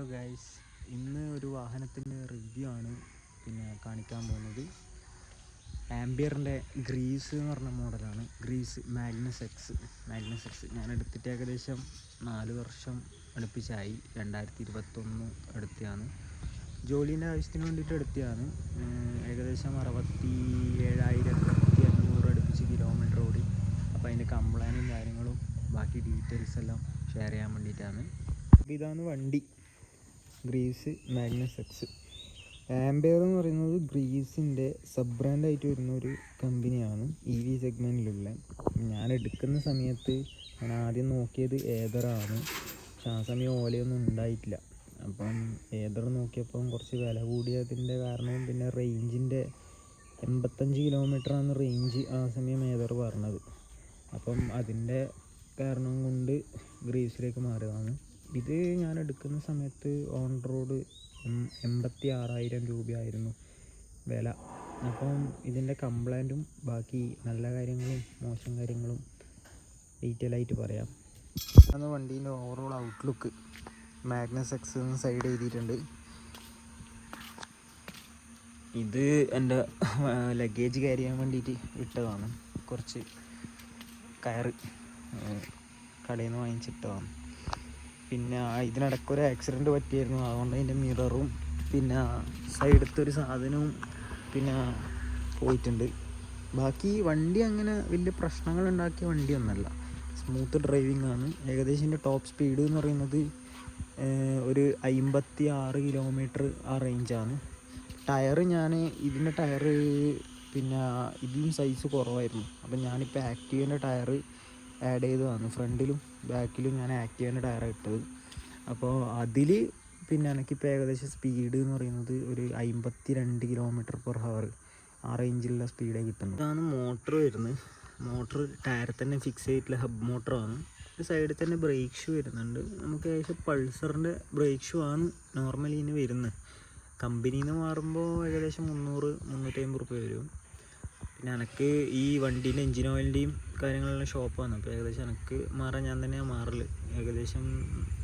Hello guys ഇന്ന് ഒരു വാഹനത്തിന്റെ റിവ്യൂ ആണ് പിന്നെ കാണിക്കാൻ പോകുന്നത്. ആംബിയറിന്റെ ഗ്രീസ് എന്ന് പറഞ്ഞ മോഡലാണ് Greaves Magnus EX Magnus EX ഞാൻ എടുത്തിട്ട് ഏകദേശം നാല് വർഷം അടുപ്പിച്ചായി. രണ്ടായിരത്തി ഇരുപത്തൊന്ന് എടുത്തതാണ് ജോലീന്റെ ആവശ്യത്തിന് വേണ്ടിയിട്ട് എടുത്തതാണ് ഏകദേശം അറുപത്തി ഏഴായിരത്തി അഞ്ഞൂറ് അടുപ്പിച്ച് കിലോമീറ്റർ ഓടി. അപ്പോൾ അതിന്റെ കംപ്ലൈന്റും കാര്യങ്ങളും ബാക്കി ഡീറ്റെയിൽസ് എല്ലാം ഷെയർ ചെയ്യാൻ വേണ്ടിയിട്ടാണ്. അപ്പോൾ ഇതാണ് വണ്ടി. Greece Magnus X. ആംബെയർ എന്ന് പറയുന്നത് ഗ്രീസിന്റെ സബ് ബ്രാൻഡായിട്ട് വരുന്ന ഒരു കമ്പനിയാണ് ഇ വി സെഗ്മെന്റിലുള്ള. ഞാൻ എടുക്കുന്ന സമയത്ത് ഞാൻ ആദ്യം നോക്കിയത് ഏതറാണ് പക്ഷെ ആ സമയം ഓലയൊന്നും ഉണ്ടായിട്ടില്ല. അപ്പം ഏതർ നോക്കിയപ്പം കുറച്ച് വില കൂടിയതിന്റെ കാരണവും പിന്നെ റേഞ്ചിന്റെ എൺപത്തഞ്ച് കിലോമീറ്ററാണ് റേഞ്ച് ആ സമയം ഏതർ പറഞ്ഞത്. അപ്പം അതിന്റെ കാരണം കൊണ്ട് ഗ്രീസിലേക്ക് മാറിയതാണ്. ഇത് ഞാൻ എടുക്കുന്ന സമയത്ത് ഓൺ റോഡ് എൺപത്തി ആറായിരം രൂപയായിരുന്നു വില. അപ്പം ഇതിന്റെ കംപ്ലൈന്റും ബാക്കി നല്ല കാര്യങ്ങളും മോശം കാര്യങ്ങളും ഡീറ്റെയിൽ ആയിട്ട് പറയാം. അന്ന് വണ്ടീന്റെ overall outlook Magnus EX side എഴുതിയിട്ടുണ്ട്. ഇത് എന്റെ ലഗേജ് ക്യാരി ചെയ്യാൻ വേണ്ടിയിട്ട് ഇട്ടതാണ്. കുറച്ച് കയറ് കടയിൽ നിന്ന് വാങ്ങിച്ചിട്ടതാണ്. പിന്നെ ഇതിനിടയ്ക്ക് ഒരു ആക്സിഡന്റ് പറ്റിയായിരുന്നു അതുകൊണ്ട് അതിന്റെ മിററും പിന്നെ സൈഡത്തെ ഒരു സാധനവും പിന്നെ പോയിട്ടുണ്ട്. ബാക്കി വണ്ടി അങ്ങനെ വലിയ പ്രശ്നങ്ങൾ ഉണ്ടാക്കിയ വണ്ടിയൊന്നല്ല. സ്മൂത്ത് ഡ്രൈവിംഗ് ആണ്. ഏകദേശം എന്റെ ടോപ്പ് സ്പീഡ് എന്ന് പറയുന്നത് ഒരു അമ്പത്തി ആറ് കിലോമീറ്റർ ആ റേഞ്ചാണ് ടയർ ഞാൻ ഇതിന്റെ ടയർ പിന്നെ ഇതിലും സൈസ് കുറവായിരുന്നു. അപ്പം ഞാനിപ്പോൾ ആക്റ്റീവിന്റെ ടയർ ആഡ് ചെയ്തതാണ്. ഫ്രണ്ടിലും ബാക്കിലും ഞാൻ ആക്റ്റീവാണ് ടയർ ഇട്ടത് അപ്പോൾ അതിൽ പിന്നെ എനിക്കിപ്പോൾ ഏകദേശം സ്പീഡ് എന്ന് പറയുന്നത് ഒരു അമ്പത്തി രണ്ട് കിലോമീറ്റർ പെർ ഹവർ ആ റേഞ്ചിലുള്ള സ്പീഡേ കിട്ടുന്നു ഇതാണ് മോട്ടർ വരുന്നത്. മോട്ടർ ടയർ തന്നെ ഫിക്സ് ചെയ്തിട്ടുള്ള ഹബ് മോട്ടറാണ് സൈഡിൽ തന്നെ ബ്രേക്ക് ഷൂ വരുന്നുണ്ട്. നമുക്ക് ഏകദേശം പൾസറിന്റെ ബ്രേക്ക് ഷൂ ആണ് നോർമലി ഇനി വരുന്നത്. കമ്പനിയിൽ നിന്ന് മാറുമ്പോൾ ഏകദേശം മുന്നൂറ് മുന്നൂറ്റി അമ്പത് റുപ്യ വരും. പിന്നെ എനിക്ക് ഈ വണ്ടീന്റെ എഞ്ചിൻ ഓയിലിന്റെയും കാര്യങ്ങളുള്ള ഷോപ്പാണ് അപ്പോൾ ഏകദേശം എനിക്ക് മാറാൻ ഞാൻ തന്നെയാണ് മാറൽ. ഏകദേശം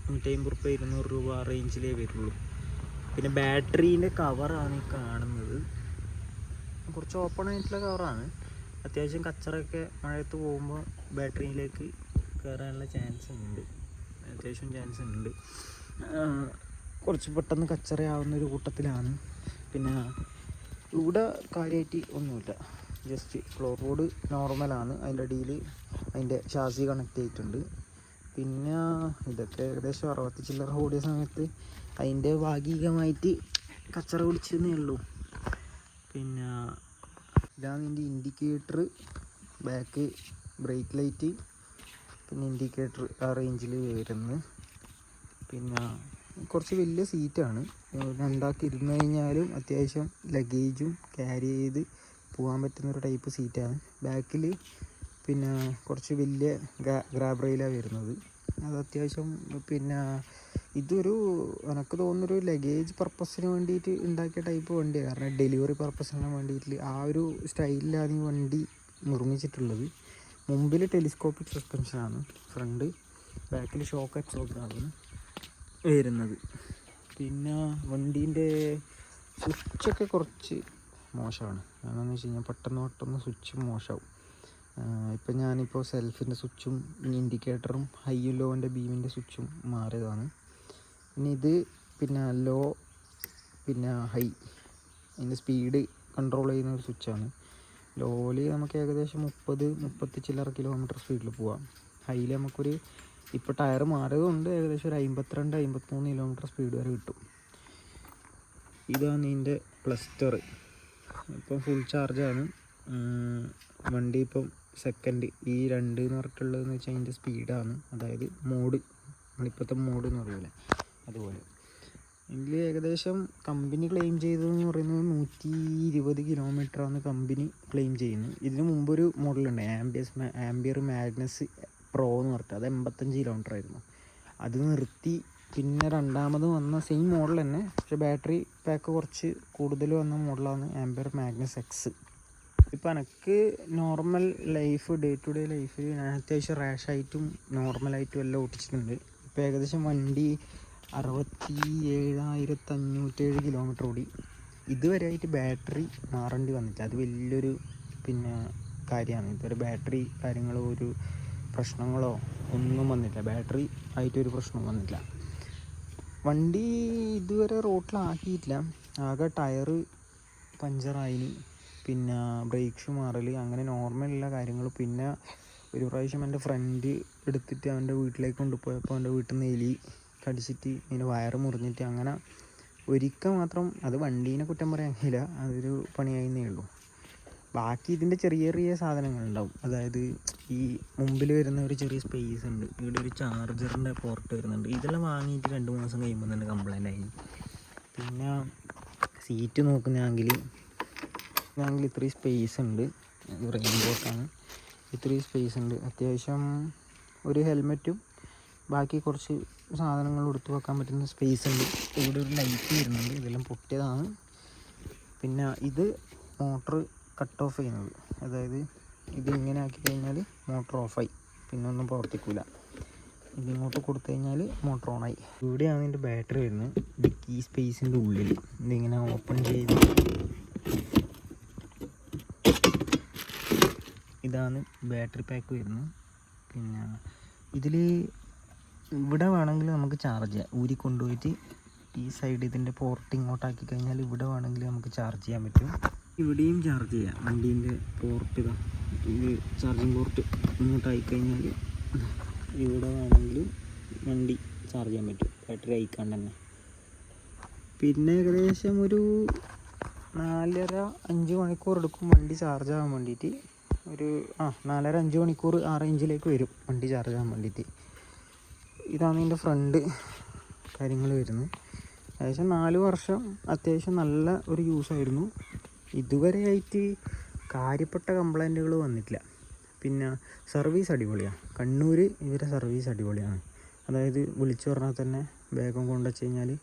നൂറ്റി അമ്പത് റുപ്യ ഇരുന്നൂറ് രൂപ ആ റേഞ്ചിലേ വരുള്ളൂ. പിന്നെ ബാറ്ററീന്റെ കവറാണ് ഈ കാണുന്നത്. കുറച്ച് ഓപ്പൺ ആയിട്ടുള്ള കവറാണ് അത്യാവശ്യം കച്ചറൊക്കെ മഴയത്ത് പോകുമ്പോൾ ബാറ്ററിയിലേക്ക് കയറാനുള്ള ചാൻസ് ഉണ്ട്. അത്യാവശ്യം ചാൻസ് ഉണ്ട്. കുറച്ച് പെട്ടെന്ന് കച്ചറയാവുന്ന ഒരു കൂട്ടത്തിലാണ്. പിന്നെ ഇവിടെ കാര്യമായിട്ട് ഒന്നുമില്ല. ജസ്റ്റ് ഫ്ലോർ ബോർഡ് നോർമലാണ് അതിന്റെ അടിയിൽ അതിന്റെ ഷാസി കണക്ട് ചെയ്തിട്ടുണ്ട്. പിന്നെ ഇതൊക്കെ ഏകദേശം അറുപത്തി ചില്ലറ ഓടിയ സമയത്ത് അതിന്റെ ഭാഗികമായിട്ട് കച്ചറ പിടിച്ചെന്നേ ഉള്ളൂ. പിന്നെ ഇതാണ് ഇതിന്റെ ഇൻഡിക്കേറ്റർ ബാക്ക് ബ്രേക്ക് ലൈറ്റ് പിന്നെ ഇൻഡിക്കേറ്റർ ആ റേഞ്ചിൽ വരുന്നത്. പിന്നെ കുറച്ച് വലിയ സീറ്റാണ് രണ്ടാൾക്ക് ഇരുന്ന് കഴിഞ്ഞാലും അത്യാവശ്യം ലഗേജും ക്യാരി ചെയ്ത് പോകാൻ പറ്റുന്ന ഒരു ടൈപ്പ് സീറ്റാണ് ബാക്കിൽ പിന്നെ കുറച്ച് വലിയ ഗ്രാബ് റെയിലാണ് വരുന്നത്. അത് അത്യാവശ്യം പിന്നെ ഇതൊരു എനിക്ക് തോന്നുന്നൊരു ലഗേജ് പർപ്പസിന് വേണ്ടിയിട്ട് ഉണ്ടാക്കിയ ടൈപ്പ് വണ്ടിയാണ് കാരണം ഡെലിവറി പർപ്പസിന് വേണ്ടിയിട്ട് ആ ഒരു സ്റ്റൈലിലാണ് ഈ വണ്ടി നിർമ്മിച്ചിട്ടുള്ളത്. മുമ്പിൽ ടെലിസ്കോപ്പിക് സസ്പെൻഷനാണ് ഫ്രണ്ട് ബാക്കിൽ ഷോക്ക് അബ്സോർബറാണ് വരുന്നത്. പിന്നെ വണ്ടീന്റെ സ്വിച്ചൊക്കെ കുറച്ച് മോശമാണ്. എന്താണെന്ന് വെച്ച് കഴിഞ്ഞാൽ പെട്ടെന്ന് പെട്ടെന്ന് സ്വിച്ച് മോശമാവും ഇപ്പം ഞാനിപ്പോൾ സെൽഫിന്റെ സ്വിച്ചും ഇൻഡിക്കേറ്ററും ഹൈ ലോന്റെ ബീമിന്റെ സ്വിച്ചും മാറിയതാണ്. ഇനി ഇത് പിന്നെ ലോ പിന്നെ ഹൈ അതിന്റെ സ്പീഡ് കൺട്രോൾ ചെയ്യുന്ന ഒരു സ്വിച്ചാണ് ലോയിൽ നമുക്ക് ഏകദേശം മുപ്പത് മുപ്പത്തി ചില്ലറ കിലോമീറ്റർ സ്പീഡിൽ പോവാം. ഹൈയിൽ നമുക്കൊരു ഇപ്പോൾ ടയർ മാറിയതുകൊണ്ട് ഏകദേശം ഒരു അമ്പത്തിരണ്ട് അമ്പത്തിമൂന്ന് കിലോമീറ്റർ സ്പീഡ് വരെ കിട്ടും. ഇതാണ് ഇതിന്റെ ക്ലസ്റ്റർ ഇപ്പം ഫുൾ ചാർജാണ് വണ്ടി ഇപ്പം സെക്കൻഡ് ഈ രണ്ട് എന്ന് പറഞ്ഞിട്ടുള്ളതെന്ന് വെച്ചാൽ അതിന്റെ സ്പീഡാണ് അതായത് മോഡ് നമ്മളിപ്പോഴത്തെ മോഡ് എന്ന് പറയൂലേ അതുപോലെ. ഇതിൽ ഏകദേശം കമ്പനി ക്ലെയിം ചെയ്തതെന്ന് പറയുന്നത് നൂറ്റി ഇരുപത് കിലോമീറ്ററാണ് കമ്പനി ക്ലെയിം ചെയ്യുന്നത്. ഇതിന് മുമ്പൊരു മോഡലുണ്ട് ആംബിയസ് ആംബിയർ മാഗ്നസ് പ്രോ എന്ന് പറഞ്ഞിട്ട്. അത് എൺപത്തഞ്ച് കിലോമീറ്റർ ആയിരുന്നു. അത് നിർത്തി പിന്നെ രണ്ടാമത് വന്ന സെയിം മോഡൽ തന്നെ. പക്ഷേ ബാറ്ററി പാക്ക് കുറച്ച് കൂടുതൽ വന്ന മോഡലാണ് ആംബിയർ മാഗ്നസ് എക്സ് ഇപ്പം എനിക്ക് normal life day to day ലൈഫിൽ ഞാൻ അത്യാവശ്യം റാഷായിട്ടും നോർമലായിട്ടും എല്ലാം ഓടിച്ചിട്ടുണ്ട്. ഇപ്പോൾ ഏകദേശം വണ്ടി അറുപത്തി ഏഴായിരത്തി അഞ്ഞൂറ്റേഴ് കിലോമീറ്റർ ഓടി. ഇതുവരെ ആയിട്ട് ബാറ്ററി മാറേണ്ടി വന്നില്ല അത് വലിയൊരു പിന്നെ കാര്യമാണ്. ഇതുവരെ ബാറ്ററി കാര്യങ്ങളോ ഒരു പ്രശ്നങ്ങളോ ഒന്നും വന്നില്ല ബാറ്ററി ആയിട്ടൊരു പ്രശ്നവും വന്നില്ല വണ്ടി ഇതുവരെ റോട്ടിലാക്കിയിട്ടില്ല. ആകെ ടയറ് പഞ്ചറായിന്. പിന്നെ ബ്രേക്ക് ഷൂ മാറൽ അങ്ങനെ നോർമലുള്ള കാര്യങ്ങൾ പിന്നെ ഒരു പ്രാവശ്യം എന്റെ ഫ്രണ്ട് എടുത്തിട്ട് അവന്റെ വീട്ടിലേക്ക് കൊണ്ടുപോയപ്പോൾ അവന്റെ വീട്ടിൽ നിന്ന് എലി കടിച്ചിട്ട് ഇതിന്റെ വയറ് മുറിഞ്ഞിട്ട് അങ്ങനെ ഒരിക്കൽ മാത്രം അത് വണ്ടീനെ കുറ്റം പറയാൻ കഴിയില്ല. അതൊരു പണിയായിരുന്നേ ഉള്ളൂ. ബാക്കി ഇതിന്റെ ചെറിയ ചെറിയ സാധനങ്ങളുണ്ടാവും. അതായത് ഈ മുമ്പിൽ വരുന്ന ഒരു ചെറിയ സ്പേസ് ഉണ്ട്. ഇവിടെ ഒരു ചാർജറിന്റെ പോർട്ട് വരുന്നുണ്ട്. ഇതെല്ലാം വാങ്ങിയിട്ട് രണ്ട് മാസം കഴിയുമ്പോൾ തന്നെ കംപ്ലൈന്റ് ആയി. പിന്നെ സീറ്റ് നോക്കുന്നതാണെങ്കിൽ ആണെങ്കിൽ ഇത്രയും സ്പേസ് ഉണ്ട്. റെയിൻബോട്ടാണ് ഇത്രയും സ്പേസ് ഉണ്ട്. അത്യാവശ്യം ഒരു ഹെൽമെറ്റും ബാക്കി കുറച്ച് സാധനങ്ങൾ എടുത്തു വെക്കാൻ പറ്റുന്ന സ്പേസ് ഉണ്ട്. ഇവിടെ ഒരു ലൈറ്റ് വരുന്നുണ്ട്. ഇതെല്ലാം പൊട്ടിയതാണ്. പിന്നെ ഇത് മോട്ടർ കട്ട് ഓഫ് ചെയ്യുന്നത്. അതായത് ഇത് ഇങ്ങനെ ആക്കി കഴിഞ്ഞാൽ മോട്ടർ ഓഫായി പിന്നെ ഒന്നും പ്രവർത്തിക്കില്ല ഇതിങ്ങോട്ട് കൊടുത്തു കഴിഞ്ഞാൽ മോട്ടർ ഓണായി ഇവിടെയാണ് ഇതിന്റെ ബാറ്ററി വരുന്നത്. കീ സ്പേസിന്റെ ഉള്ളിൽ ഇതിങ്ങനെ ഓപ്പൺ ചെയ്ത് ഇതാണ് ബാറ്ററി പാക്ക് വരുന്നത്. പിന്നെ ഇതിൽ ഇവിടെ വേണമെങ്കിൽ നമുക്ക് ചാർജ് ചെയ്യാം. ഊരി കൊണ്ടുപോയിട്ട് ഈ സൈഡ് ഇതിന്റെ പോർട്ട് ഇങ്ങോട്ടാക്കി കഴിഞ്ഞാൽ ഇവിടെ വേണമെങ്കിൽ നമുക്ക് ചാർജ് ചെയ്യാൻ പറ്റും. ഇവിടെയും ചാർജ് ചെയ്യാം. വണ്ടീന്റെ പോർട്ട് ഇതാ. ഇത് ചാർജിങ് പോർട്ട് ഇങ്ങോട്ടായി കഴിഞ്ഞാൽ ഇവിടെ വേണമെങ്കിലും വണ്ടി ചാർജ് ചെയ്യാൻ പറ്റും. ബാറ്ററി അയക്കാണ്ട് തന്നെ. പിന്നെ ഏകദേശം ഒരു നാലര അഞ്ച് മണിക്കൂർ എടുക്കും വണ്ടി ചാർജ് ആകാൻ വേണ്ടിയിട്ട്. ഒരു ആ നാലര അഞ്ച് മണിക്കൂർ ആ റേഞ്ചിലേക്ക് വരും വണ്ടി ചാർജ് ആകാൻ വേണ്ടിയിട്ട്. ഇതാണ് ഇതിന്റെ ഫ്രണ്ട് കാര്യങ്ങൾ വരുന്നത്. ഏകദേശം നാല് വർഷം അത്യാവശ്യം നല്ല ഒരു യൂസായിരുന്നു ഇതുവരെ ആയിട്ട് കാര്യപ്പെട്ട കംപ്ലൈന്റുകൾ വന്നിട്ടില്ല. പിന്നെ സർവീസ് അടിപൊളിയാണ്. കണ്ണൂർ ഇവരെ സർവീസ് അടിപൊളിയാണ്. അതായത് വിളിച്ചു പറഞ്ഞാൽ തന്നെ വേഗം കൊണ്ടുവച്ച് കഴിഞ്ഞാൽ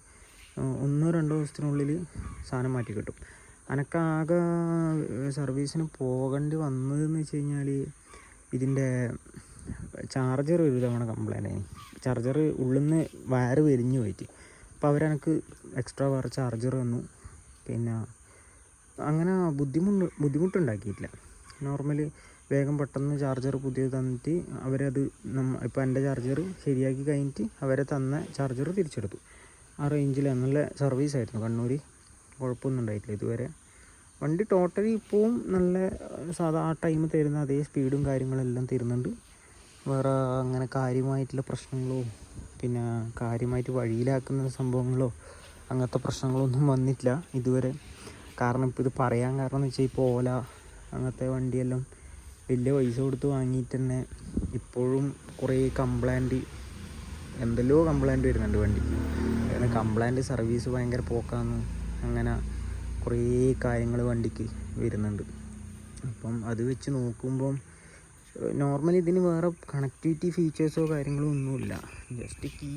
ഒന്നോ രണ്ടോ ദിവസത്തിനുള്ളിൽ സാധനം മാറ്റി കിട്ടും. അനക്കാകെ സർവീസിന് പോകേണ്ടി വന്നതെന്ന് വെച്ച് കഴിഞ്ഞാൽ ഇതിന്റെ ചാർജർ ഒരു തവണ കംപ്ലൈന്റ് ആയി. ചാർജർ ഉള്ളിൽ നിന്ന് വയറ് വലിഞ്ഞു പോയിട്ട്. അപ്പോൾ അവരെനിക്ക് എക്സ്ട്രാ വേറെ ചാർജർ തന്നു. പിന്നെ അങ്ങനെ ബുദ്ധിമുട്ട് ബുദ്ധിമുട്ടുണ്ടാക്കിയിട്ടില്ല. നോർമലി വേഗം പെട്ടെന്ന് ചാർജർ പുതിയത് തന്നിട്ട് അവരത് നമ്മ ഇപ്പോൾ എന്റെ ചാർജർ ശരിയാക്കി കഴിഞ്ഞിട്ട് അവരെ തന്ന ചാർജർ തിരിച്ചെടുത്തു. ആ റേഞ്ചിൽ നല്ല സർവീസ് ആയിരുന്നു കണ്ണൂർ കുഴപ്പമൊന്നും ഉണ്ടായിട്ടില്ല ഇതുവരെ. വണ്ടി ടോട്ടലി ഇപ്പോഴും നല്ല സാധാ ആ ടൈം തരുന്ന അതേ സ്പീഡും കാര്യങ്ങളെല്ലാം തരുന്നുണ്ട്. വേറെ അങ്ങനെ കാര്യമായിട്ടുള്ള പ്രശ്നങ്ങളോ പിന്നെ കാര്യമായിട്ട് വഴിയിലാക്കുന്ന സംഭവങ്ങളോ അങ്ങനത്തെ പ്രശ്നങ്ങളൊന്നും വന്നിട്ടില്ല ഇതുവരെ. കാരണം ഇപ്പോൾ ഇത് പറയാൻ കാരണം എന്ന് വെച്ചാൽ ഇപ്പോൾ ഓല അങ്ങനത്തെ വണ്ടിയെല്ലാം വലിയ പൈസ കൊടുത്ത് വാങ്ങിയിട്ട് തന്നെ ഇപ്പോഴും കുറേ കംപ്ലൈന്റ് എന്തെല്ലോ കംപ്ലൈന്റ് വരുന്നുണ്ട് വണ്ടിക്ക്. കാരണം കംപ്ലൈന്റ് സർവീസ് ഭയങ്കര പോക്കാന്ന് അങ്ങനെ കുറേ കാര്യങ്ങൾ വണ്ടിക്ക് വരുന്നുണ്ട്. അപ്പം അത് വെച്ച് നോക്കുമ്പം നോർമലി ഇതിന് വേറെ കണക്ടിവിറ്റി ഫീച്ചേഴ്സോ കാര്യങ്ങളോ ഒന്നുമില്ല. ജസ്റ്റ് കീ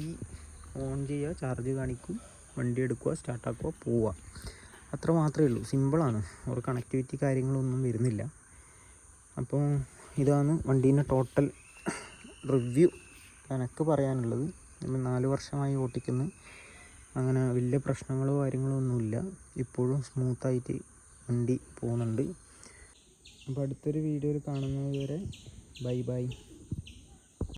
ഓൺ ചെയ്യുക ചാർജ് കാണിക്കും വണ്ടി എടുക്കുക സ്റ്റാർട്ടാക്കുക പോവുക അത്ര മാത്രമേ ഉള്ളൂ. സിമ്പിളാണ് ഒരു കണക്ടിവിറ്റി കാര്യങ്ങളൊന്നും വരുന്നില്ല. അപ്പോൾ ഇതാണ് വണ്ടീന്റെ ടോട്ടൽ റിവ്യൂ എനിക്ക് പറയാനുള്ളത് നമ്മൾ നാല് വർഷമായി ഓട്ടിക്കുന്നു അങ്ങനെ വലിയ പ്രശ്നങ്ങളോ കാര്യങ്ങളോ ഒന്നുമില്ല. ഇപ്പോഴും സ്മൂത്തായിട്ട് വണ്ടി പോകുന്നുണ്ട്. അപ്പോൾ അടുത്തൊരു വീഡിയോയിൽ കാണുന്നത് വരെ ബൈ ബൈ.